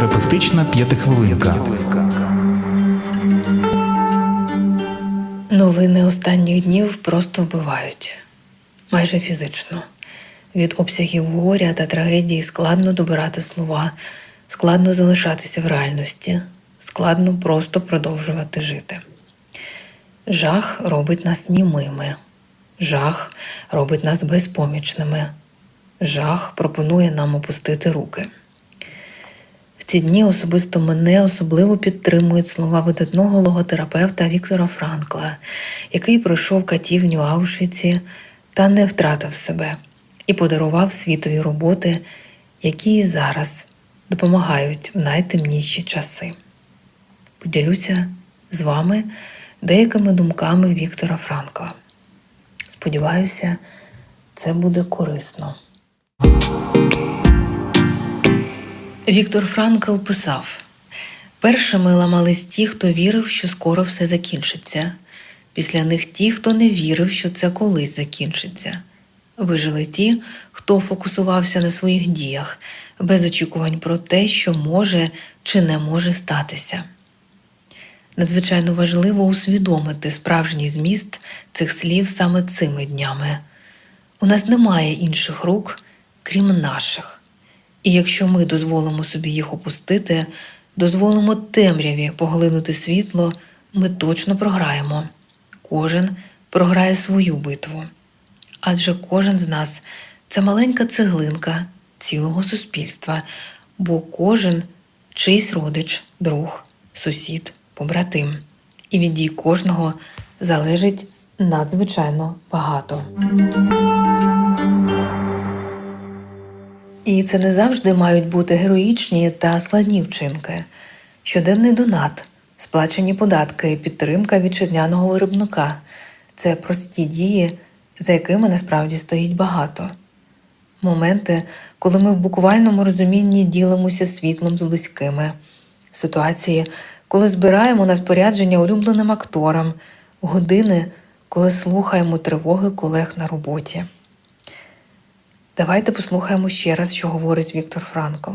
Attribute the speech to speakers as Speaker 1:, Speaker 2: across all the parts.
Speaker 1: Психотерапевтична п'ятихвилинка.
Speaker 2: Новини останніх днів просто вбивають майже фізично. Від обсягів горя та трагедії складно добирати слова, складно залишатися в реальності, складно просто продовжувати жити. Жах робить нас німими, жах робить нас безпомічними, жах пропонує нам опустити руки. Ці дні особисто мене особливо підтримують слова видатного логотерапевта Віктора Франкла, який пройшов катівню Аушвіці та не втратив себе і подарував світові роботи, які і зараз допомагають в найтемніші часи. Поділюся з вами деякими думками Віктора Франкла. Сподіваюся, це буде корисно. Віктор Франкл писав: першими ламались ті, хто вірив, що скоро все закінчиться. Після них ті, хто не вірив, що це колись закінчиться. Вижили ті, хто фокусувався на своїх діях, без очікувань про те, що може чи не може статися. Надзвичайно важливо усвідомити справжній зміст цих слів саме цими днями. У нас немає інших рук, крім наших. І якщо ми дозволимо собі їх опустити, дозволимо темряві поглинути світло, ми точно програємо. Кожен програє свою битву. Адже кожен з нас це маленька цеглинка цілого суспільства, бо кожен чийсь родич, друг, сусід, побратим. І від дій кожного залежить надзвичайно багато. І це не завжди мають бути героїчні та складні вчинки. Щоденний донат, сплачені податки, підтримка вітчизняного виробника це прості дії, за якими насправді стоїть багато. Моменти, коли ми в буквальному розумінні ділимося світлом з близькими, ситуації, коли збираємо на спорядження улюбленим акторам, години, коли слухаємо тривоги колег на роботі. Давайте послухаємо ще раз, що говорить Віктор Франкл.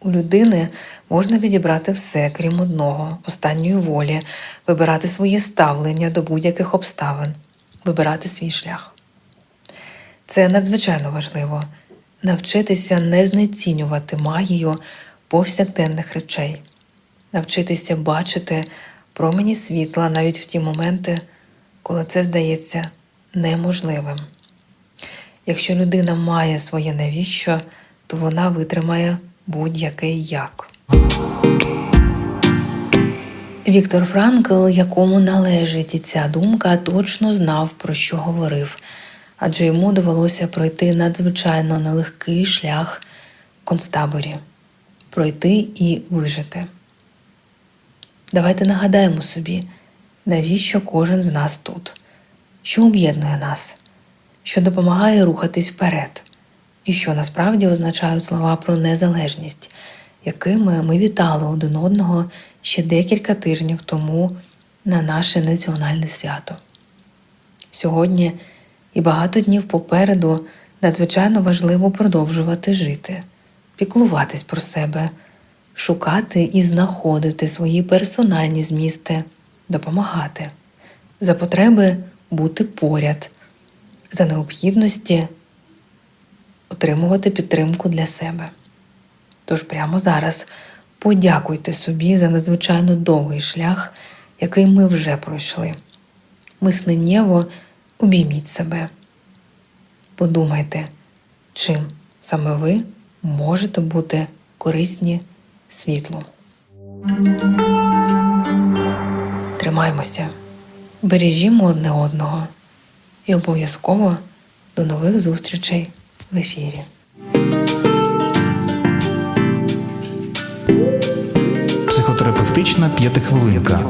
Speaker 2: У людини можна відібрати все, крім одного, останньої волі, вибирати своє ставлення до будь-яких обставин, вибирати свій шлях. Це надзвичайно важливо навчитися не знецінювати магію повсякденних речей, навчитися бачити промені світла навіть в ті моменти, коли це здається неможливим. Якщо людина має своє навіщо, то вона витримає будь-який як. Віктор Франкл, якому належить ця думка, точно знав, про що говорив, адже йому довелося пройти надзвичайно нелегкий шлях в концтаборі, пройти і вижити. Давайте нагадаємо собі, навіщо кожен з нас тут, що об'єднує нас що допомагає рухатись вперед, і що насправді означають слова про незалежність, якими ми вітали один одного ще декілька тижнів тому на наше національне свято. Сьогодні і багато днів попереду надзвичайно важливо продовжувати жити, піклуватись про себе, шукати і знаходити свої персональні змісти, допомагати, за потреби бути поряд за необхідності отримувати підтримку для себе. Тож прямо зараз подякуйте собі за надзвичайно довгий шлях, який ми вже пройшли. Мисленнєво обійміть себе. Подумайте, чим саме ви можете бути корисні світлу. Тримаймося, бережімо одне одного і обов'язково до нових зустрічей в ефірі.
Speaker 1: Психотерапевтична п'ятихвилинка.